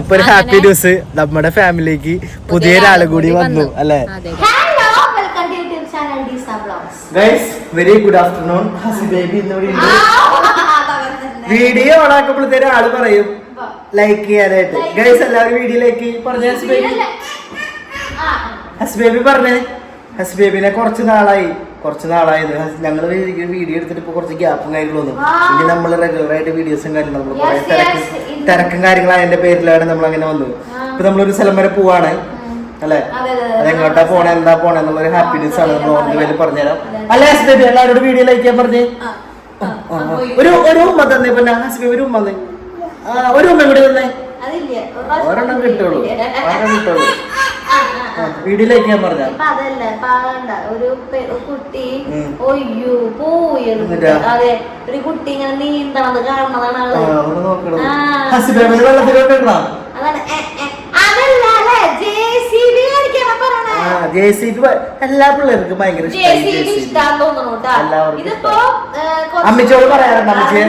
അപ്പൊ ഒരു happy news നമ്മുടെ ഫാമിലിക്ക് പുതിയൊരാൾ കൂടി വന്നു അല്ലെ? Very good afternoon ഹസി baby video on video ഓണാക്കുമ്പോഴത്തേനും ആൾ പറയും ലൈക്ക് ചെയ്യാനായിട്ട്. ഗൈസ് എല്ലാവരും വീഡിയോ ലൈക്ക് പറഞ്ഞ ഹസ് ബേബി ഹസ് ബേബി പറഞ്ഞേ. ഹസ് ബേബിനെ കുറച്ച് നാളായി. കുറച്ച് നാളായത്. ഞങ്ങൾ വീഡിയോ എടുത്തിട്ട് ഇപ്പൊ കുറച്ച് ഗ്യാപ്പും കാര്യങ്ങളും വന്നു ഇനി നമ്മൾ റെഗുലർ ആയിട്ട് വീഡിയോസും കാര്യങ്ങളും നമ്മൾ കുറെ Yes, തിരക്കും. തിരക്കും കാര്യങ്ങളും അതിന്റെ പേരിലാണ് നമ്മൾ അങ്ങനെ വന്നത് ഇപ്പൊ നമ്മളൊരു സ്ഥലം വരെ പോവാണ്. അല്ലെ? അതെ, അതെ, അതെ. അതെങ്ങോട്ടാ പോണേ എന്താ പോണേ എന്നുള്ളൊരു ഹാപ്പിനെസ് ആണ് നമ്മൾ ഓർമ്മ പേര് പറഞ്ഞുതരാം. അല്ലേ അല്ലെ ഹസ് ബേബി എല്ലാവരോടും വീഡിയോ ലൈക്ക് ചെയ്യാൻ പറഞ്ഞേ. ഒരു ഒരു ഉമ്മ തന്നെ ഇപ്പൊ ഹസ്ബി ഒരു ഉമ്മ ഒരു ഉമ്മ കൂടി തന്നെ? ഒരെണ്ണം കിട്ടുള്ളൂ. ഒരെണ്ണം കിട്ടുള്ളൂ. വീഡിയോ ഞാൻ പറഞ്ഞ അതല്ല പാണ്ട ഒരു കുട്ടി ഉം. ഒയ്യോ പോയി അതെ ഒരു കുട്ടി ഇങ്ങനെ നീന്തണത് കാണുന്നതാണ് ജെ സി ബി എല്ലാ പിള്ളേർക്കും ഭയങ്കര ഇഷ്ടം അമ്മച്ചോട് എല്ലാവർക്കും പറയാറുണ്ട് അമ്മച്ചിയെ.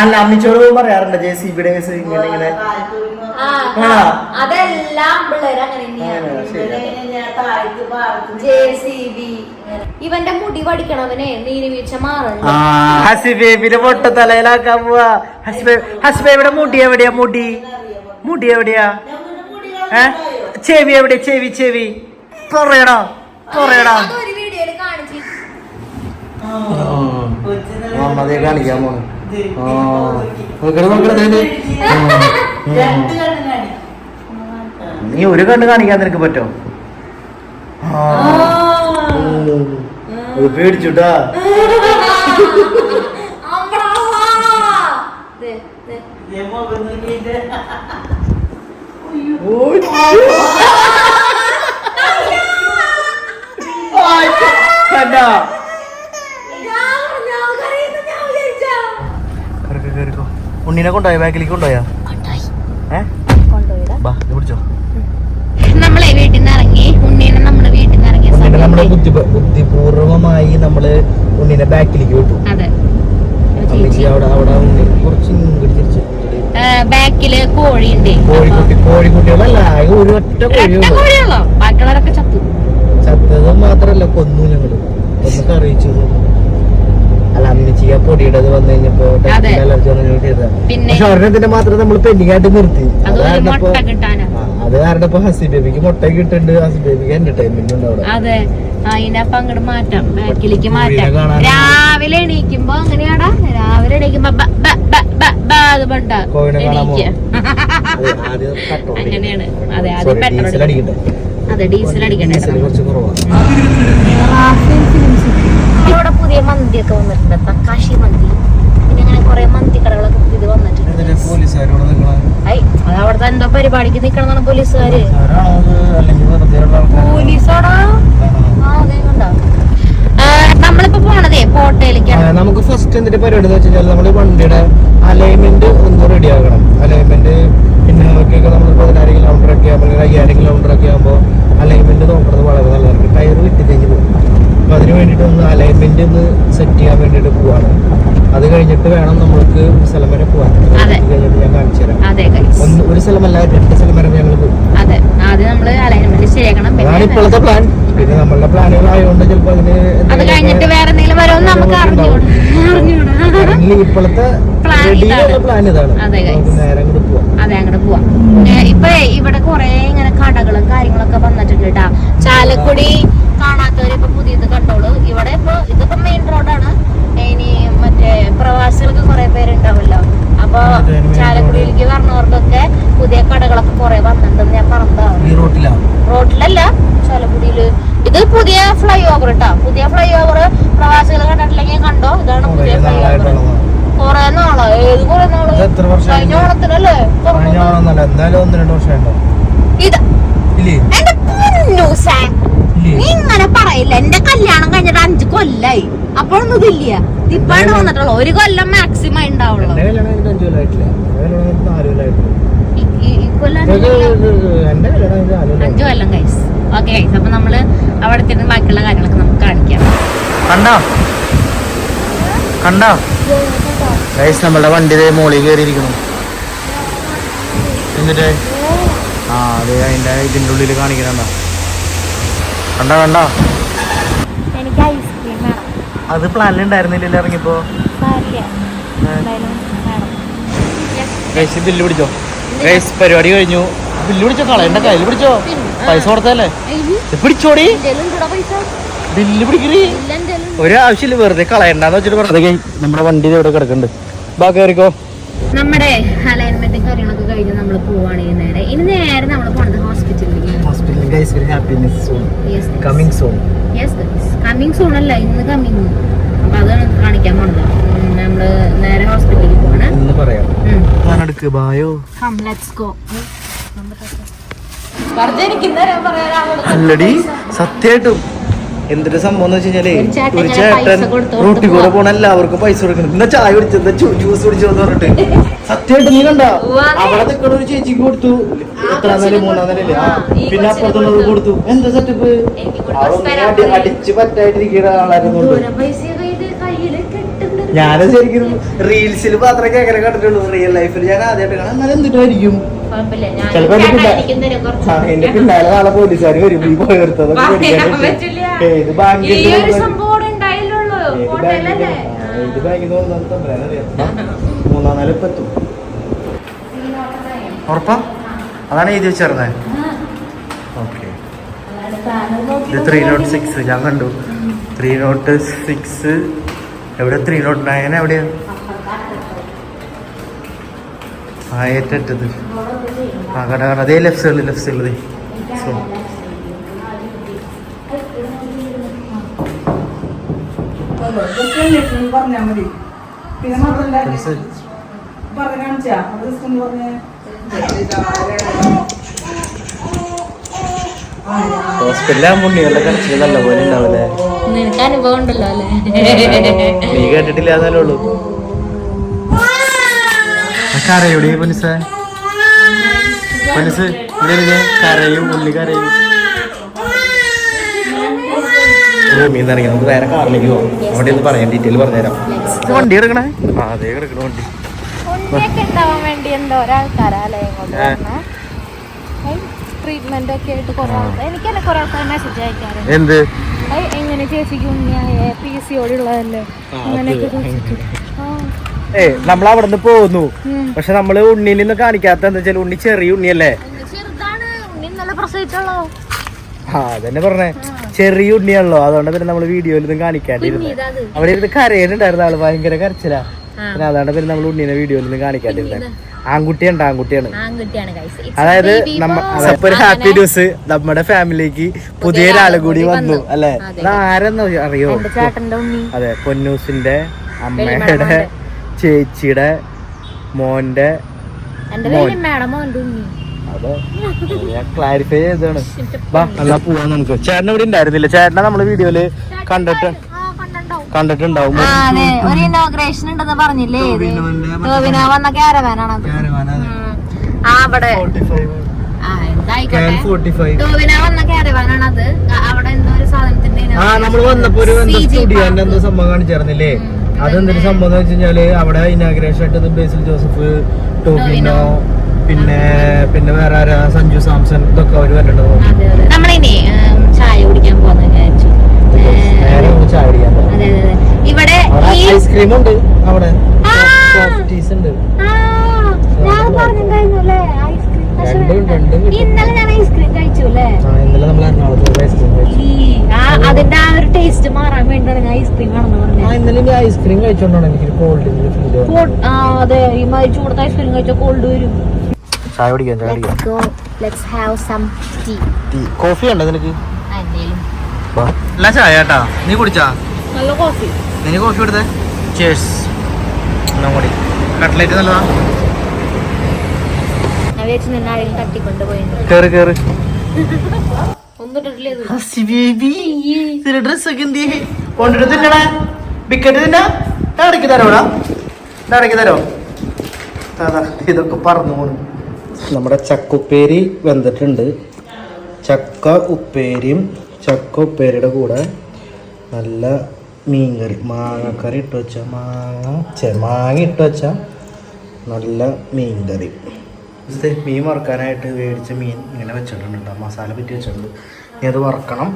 അല്ല അമ്മിച്ചോട് പറയാറുണ്ട് ജെ സി ബിയുടെ കേസ് ഇങ്ങനെ. ഇങ്ങനെ. അതെല്ലാം അങ്ങനെ അങ്ങനെ, ശരി. ജെ സി ബി ഇവന്റെ മുടി പഠിക്കണവനെ നീരുവീഴ്ച മാറണം ഹസിബേബിന്റെ പൊട്ട തലയിലാക്കാൻ പോവാ. ഹസ്ബേബിയുടെ മുടി എവിടെയാ മുടി? മുടി എവിടെയാ? ഏ? ചെവി എവിടെ? ചെവി ചെവി. പറയടാ പറയടാ കാണിക്കാൻ പോണു. നീ ഒരു കണ്ണ് കാണിക്കാൻ നിനക്ക് പറ്റോ? പേടിച്ചുട്ടാ. കണ്ടാ? ഉണ്ണിനെ കൊണ്ടുപോയോ? ബാക്കിലേക്ക് കൊണ്ടുപോയാ? പിടിച്ചോ. നമ്മളെ വീട്ടിൽ നിന്ന് ഇറങ്ങി ഉണ്ണീനെ നമ്മുടെ വീട്ടിൽ നിന്ന് ഇറങ്ങിയ ഉണ്ണിനെ നമ്മൾ ബുദ്ധി ബുദ്ധിപൂർവമായി നമ്മൾ ഉണ്ണിനെ ബാക്കിലേക്ക് വിട്ടു. അവിടെ അവിടെ ഉണ്ണി കുറച്ച് ഇങ്ങോട്ട് തിരിച്ച്. ബാക്കിൽ കോഴിയുണ്ട് കോഴിക്കുട്ടി കോഴിക്കുട്ടികളല്ല ഒരു ഒറ്റ കോഴിയുള്ളൂ കോഴിയുള്ളോ ബാക്കിയുള്ളവരൊക്കെ ചത്തു. ചത്തത് മാത്രല്ല കൊന്നു ഞങ്ങൾ. ഒന്നൊക്കെ അറിയിച്ചു അല്ല അമ്മച്ചി ആ പൊടിയുടെ വന്നു കഴിഞ്ഞപ്പോ അതെ. അലർജി വന്നു ചെയ്തതാ പിന്നെ പക്ഷെ ഒരെണ്ണത്തിന്റെ മാത്രം നമ്മൾ പെൻഡിങ് ആയിട്ട് നിർത്തി അത് ഒരു കാരണം ഇപ്പൊ- മുട്ട കിട്ടാനാ ആ, അത് കാരണം ഇപ്പൊ ഹസി ബേബിക്ക് മുട്ട കിട്ടുന്നുണ്ട് ഹസി ബേബിക്ക് എന്റർടൈൻമെന്റ് ഉണ്ട് അവിടെ അതെ അതിനപ്പൊ അങ്ങോട്ട് മാറ്റാം ബാക്കിലേക്ക് മാറ്റാം രാവിലെ എണീക്കുമ്പോ അങ്ങനെയാടാ രാവിലെ എണീക്കുമ്പോ ബ, ബ, ബ, ബ, ബ അത് അത് അങ്ങനെയാണ്. അതെ, ഡീസൽ അടിക്കണ്ടേ ഇവിടെ പുതിയ മന്തിയൊക്കെ വന്നിട്ടുണ്ട്. തക്കാശി മന്തി. പിന്നെ അങ്ങനെ കുറെ മന്തി കടകളൊക്കെ പുതിയത് വന്നിട്ടുണ്ട്. ഐ അത് അവിടുത്തെ എന്തോ പരിപാടിക്ക് നിക്കണമെന്നാണ് പോലീസുകാര്. പോലീസാടാ? നമ്മളിപ്പോ പോണതേ പോട്ടയിലേക്കാണ് നമുക്ക് ഫസ്റ്റ് എന്തിന്റെ പരിപാടി എന്ന് വെച്ചാൽ നമ്മൾ വണ്ടിയുടെ അലൈൻമെന്റ് ഒന്ന് റെഡി ആകണം അലൈൻമെന്റ് പിന്നെ നമുക്കൊക്കെ നമ്മൾ പതിനായിരം അലൈൻമെന്റ് ഒന്ന് സെറ്റ് ചെയ്യാൻ വേണ്ടിട്ട് പോവാണ്. അത് കഴിഞ്ഞിട്ട് വേണം നമ്മൾക്ക് സ്ഥലം വരെ പോവാൻ. കഴിഞ്ഞിട്ട് ഞാൻ കാണിച്ചു തരാം. ഒരു സ്ഥലമല്ല രണ്ട് സ്ഥലം വരെ ഞങ്ങൾ പോകും അതാണ് ഇപ്പോഴത്തെ പ്ലാൻ പിന്നെ നമ്മളുടെ പ്ലാനുകൾ ആയതുകൊണ്ട് ചിലപ്പോ അതിന് ഇപ്പോഴത്തെ ഇതാണ്. പോവാം. അതെ അങ്ങോട്ട് പോവാം. ഏ, ഇപ്പൊ ഇവിടെ കൊറേ ഇങ്ങനെ കടകളും കാര്യങ്ങളൊക്കെ വന്നിട്ടുണ്ട് കേട്ടാ. ചാലക്കുടി കാണാത്തവര് ഇപ്പൊ പുതിയത് കണ്ടോളൂ ഇവിടെ ഇപ്പൊ ഇതിപ്പോ മെയിൻ റോഡാണ് ഇനി മറ്റേ പ്രവാസികൾക്ക് കുറെ പേരുണ്ടാവല്ലോ. അപ്പൊ ചാലക്കുടിയിലേക്ക് വരണവർക്കൊക്കെ പുതിയ കടകളൊക്കെ കുറെ വന്നിട്ടുണ്ടെന്ന് ഞാൻ പറഞ്ഞതാണ്. റോഡിലല്ല ചാലക്കുടിയിൽ. ഇത് പുതിയ ഫ്ലൈ ഓവർ കേട്ടോ പുതിയ ഫ്ലൈ ഓവർ പ്രവാസികൾ കണ്ടിട്ടില്ലെങ്കിൽ കണ്ടോ? ഇതാണ് പുതിയ ഫ്ലൈ ഓവർ കൊറേ നാളോ. ഏത് കൊറേ നാളോ? കഴിഞ്ഞ ഓണത്തിനല്ലേ? എന്തായാലും ഒന്ന് രണ്ട് ഇത് എന്റെ പൊന്നു സാൻ. നീ ഇങ്ങനെ പറയില്ല. എന്റെ കല്യാണം കൊല്ലായി. അപ്പോഴൊന്നും ഇതില്ല. ഇപ്പാണ് വന്നിട്ടുള്ളൂ. ഒരു കൊല്ലം മാക്സിമം ഉണ്ടാവുള്ളൂ. അഞ്ചു കൊല്ലം കൈസ് ഓക്കെ കൈസ് അപ്പൊ നമ്മൾ അവിടെ ബാക്കിയുള്ള കാര്യങ്ങളൊക്കെ നമുക്ക് കാണിക്കാം. കണ്ടോ? കണ്ടോ? ഗൈസ് നമ്മളുടെ വണ്ടി മോളിൽ കയറിയിരിക്കണം എന്നിട്ട്? ആ അതെ അതിന്റെ ഇതിന്റെ ഉള്ളിൽ കാണിക്കണ കണ്ടോ കണ്ടോ? അത് പ്ലാനിൽ ഇറങ്ങിയപ്പോ? ഇറങ്ങിപ്പോ എന്തായാലും ഗൈസ് ബില്ല് പിടിച്ചോ? ഗൈസ് പരിപാടി കഴിഞ്ഞു. ബില്ല് പിടിച്ചോ കളയണ്ട കയ്യിൽ പിടിച്ചോ? പൈസ കൊടുത്തല്ലേ പിടിച്ചോടി. ബില്ല് പിടിക്കറി ഒരാവശ്യമില്ല ഒരു ആവശ്യമില്ല വെറുതെ കളയണ്ടെന്ന് വെച്ചിട്ട് പറഞ്ഞത് നമ്മുടെ വണ്ടി ഇവിടെ കിടക്കുന്നുണ്ട് ബാ കയറിക്കോ നമ്മുടെ അലൈൻമെന്റും കാര്യങ്ങളൊക്കെ കഴിഞ്ഞ് നമ്മൾ പോവാണ് ഈ നേരെ. ഇനി നേരെ നമ്മൾ പോണത് ഹോസ്പിറ്റലിലേക്ക് ഹോസ്പിറ്റലിൽ guys very happiness soon coming soon coming soon അല്ല ഇന്ന് കമ്മിങ് അപ്പൊ അതാണ് കാണിക്കാൻ പോണത്. നമ്മൾ നമ്മൾ നേരെ ഹോസ്പിറ്റലിലേക്ക് പോവാണ്. പറയാം. ഞാൻ അടുക്ക് ബായോ കം ലെറ്റ്സ് ഗോ അല്ലടി സത്യമായിട്ടും എന്തൊരു സംഭവം എന്ന് വെച്ച് കഴിഞ്ഞാൽ ഒരു ചേട്ടൻ റൂട്ടിൽ കൂടെ. പോണ എല്ലാവർക്കും പൈസ കൊടുക്കണം. എന്താ ചായ കുടിച്ചു എന്താ ജ്യൂസ് കുടിച്ചോ എന്ന് പറഞ്ഞിട്ട്. സത്യമായിട്ട് നീ കണ്ട. അവിടെ നിൽക്കണ ഒരു ചേച്ചിക്ക് കൊടുത്തു. എത്ര നില മൂന്നാം നിലയില്ലേ ആ, പിന്നെ അപ്പുറത്തുള്ളത് കൊടുത്തു. എന്താ സെറ്റപ്പ്. അടിച്ച് പറ്റായിട്ടിരിക്കുന്ന ആളായിരുന്നു കൊണ്ട്. പൈസ കയ്യിൽ ഞാനും ശരിക്കും റീൽസിൽ മാത്രമേ അങ്ങനെ കണ്ടിട്ടുള്ളൂ റിയൽ ലൈഫിൽ ഞാൻ ആദ്യമായിട്ട് കാണാം. എന്നാലും എന്തിട്ടായിരിക്കും എന്റെ പിന്നാലെ നാളെ പോലീസുകാർ വരും. ഈ പോയി ഏത് ബാങ്കിൽ ഏത് ബാങ്കിൽ മൂന്നാം ഉറപ്പാ? അതാണ് എഴുതി വെച്ചേർന്നേ ഓക്കെ. ഇത് ത്രീ നോട്ട് സിക്സ് ഞാൻ കണ്ടു. ത്രീ നോട്ട് സിക്സ് എവിടെ? ത്രീ നോട്ട് നയൻ എവിടെയാണ് ആ ആ കട കട. അതേ ലെഫ്റ്റ് സൈഡിൽ ലെഫ്റ്റ് സൈഡിൽ സോ പറഞ്ഞാൽ മതി പിന്നെ. കാണിച്ചാ പറഞ്ഞേ നിനക്ക് അനുഭവം ഉണ്ടല്ലോ അല്ലേ? നീ കേട്ടിട്ടില്ലാതല്ലേ ഉള്ളൂ. കരയൂടി പൊലിസ് ഇരുന്ന് കരയും ഉള്ളി കരയും. റൂമിൽ നിന്ന് ഇറങ്ങി നമുക്ക് നേരെ കാറിലേക്ക് പോകാം അവിടെ ഒന്ന് പറയാം ഡീറ്റെയിൽ പറഞ്ഞുതരാം. വണ്ടി എടുക്കണേ? ആ അതേ വണ്ടി. ട്രീറ്റ്മെന്റ് ഒക്കെ ആയിട്ട് എനിക്ക് തന്നെ കുറെ ആൾക്കാർ മെസ്സേജ് അയക്കാറുണ്ട് എന്ത്? എങ്ങനെ ചേച്ചിക്ക് ഉണ്ണിയായ പി സി ഓടുള്ളതല്ലേ ആ, അങ്ങനെയൊക്കെ ഏ നമ്മൾ അവിടെ നിന്ന് പോകുന്നു പക്ഷെ നമ്മൾ ഉണ്ണിയിൽ നിന്ന് കാണിക്കാത്ത എന്താ വെച്ചാൽ ഉണ്ണി ചെറിയ ഉണ്ണിയല്ലേ? ആ അതന്നെ പറഞ്ഞേ. ചെറിയ ഉണ്ണിയാണല്ലോ. അതുകൊണ്ട് പിന്നെ നമ്മൾ വീഡിയോയിൽ ഒന്നും കാണിക്കാണ്ടിരുന്നു. അവിടെ ഇരുന്ന് കരയുന്നുണ്ടായിരുന്നു ആൾ. ഭയങ്കര കരച്ചിലാ. പിന്നെ അതാണ് പിന്നെ നമ്മൾ ഉണ്ണിനെ വീഡിയോയിൽ ഒന്നും കാണിക്കാണ്ടിരുന്നത് ആൺകുട്ടിയുണ്ട് ആൺകുട്ടിയാണ്. അതായത് ഒരു ഹാപ്പി ന്യൂസ് നമ്മുടെ ഫാമിലിക്ക് പുതിയ ഒരാൾ കൂടി വന്നു അല്ലെ. ആരെന്ന് അറിയോ? അതെ പൊന്നൂസിന്റെ അമ്മയുടെ. ചേച്ചിയുടെ മോന്റെ ക്ലാരിഫൈ ചെയ്താണ് പോവാൻ നമുക്ക്. ചേട്ടൻ ഇവിടെ ഉണ്ടായിരുന്നില്ല? ചേട്ടനെ നമ്മൾ വീഡിയോയിൽ കണ്ടിട്ട് കണ്ടിട്ടുണ്ടാവും. ഒരു ഇനോഗ്രേഷൻ ഉണ്ടെന്ന് പറഞ്ഞില്ലേ വന്ന കാരവാനാണ് ആ അവിടെ. നമ്മൾ വന്നപ്പോ ഒരു സ്റ്റുഡിയോന്റെ എന്തോ സംഭവം കാണിച്ചേർന്നില്ലേ. അതെന്തൊരു സംഭവം എന്ന് വെച്ച് കഴിഞ്ഞാൽ അവിടെ ഇനാഗ്രേഷൻ ആയിട്ട് ബേസിൽ ജോസഫ് ടോവിനോ. പിന്നെ പിന്നെ വേറെ ആരാ? സഞ്ജു സാംസൺ ഇതൊക്കെ അവർ വരണ്ടോ നമ്മളിനി ചായ കുടിക്കാൻ പോകുന്ന വിചാരിച്ചു. നേരെ ചായ കുടിക്കാൻ ഇവിടെ ഐസ്ക്രീം ഉണ്ട് അവിടെ. സോഫ്റ്റീസ് ഉണ്ട്. ഞാൻ ഇന്നലെ ഞാൻ ഐസ്ക്രീം കഴിച്ചു അല്ലേ? കഴിച്ചു. അതിന്റെ ആ ഒരു ടേസ്റ്റ് മാറാൻ വേണ്ടിയാണ് ഐസ്ക്രീം ആണെന്ന് ആ പറഞ്ഞത് ഇന്നലെ ഞാൻ ഐസ്ക്രീം കഴിച്ചോണ്ടാണ് എനിക്ക് കോൾഡ് അതെ ഈ ചൂടത്തെ ഐസ്ക്രീം കഴിച്ചാൽ കോൾഡ് വരും. ചായ കുടിക്കാൻ ചായ കുടിക്കാം? Let's have some tea tea coffee ഉണ്ടോ നിനക്ക്. അല്ല ചായ കേട്ടാ? നീ കുടിച്ചാ? നല്ല കോഫി നിനക്ക് കോഫി എടുത്തേ ചേഴ്സ് ഒന്നും കൂടി കട്ട്ലേറ്റ് നല്ലതാ. ഇതൊക്കെ നമ്മുടെ ചക്കുപ്പേരി വെന്തിട്ടുണ്ട്. ചക്ക ഉപ്പേരിയും ചക്ക ഉപ്പേരിയുടെ കൂടെ നല്ല മീൻകറി മാങ്ങക്കറി ഇട്ട് വെച്ച മാങ്ങ ചെ മാങ്ങ ഇട്ട് വെച്ച നല്ല മീൻകറി. ഇത് മീൻ വറുക്കാനായിട്ട് മേടിച്ച മീൻ ഇങ്ങനെ വെച്ചിട്ടുണ്ട് കേട്ടോ മസാല പറ്റി വെച്ചിട്ടുണ്ട്. ഇനി അത് വറക്കണം.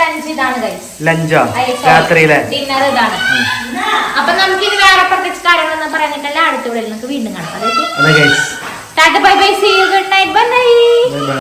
ലഞ്ച് ഇതാണ് ഗൈസ് ലഞ്ചാ രാത്രിയിലെ? ഡിന്നർ ഇതാണ്. അപ്പൊ നമുക്ക് ഇനി വേറെ പ്രത്യേകിച്ച് കാര്യങ്ങളൊന്നും പറയാനിട്ടല്ല അടുത്ത വീഡിയോയിൽ നമുക്ക് വീണ്ടും കാണാം. അതെ bye bye see you good night bye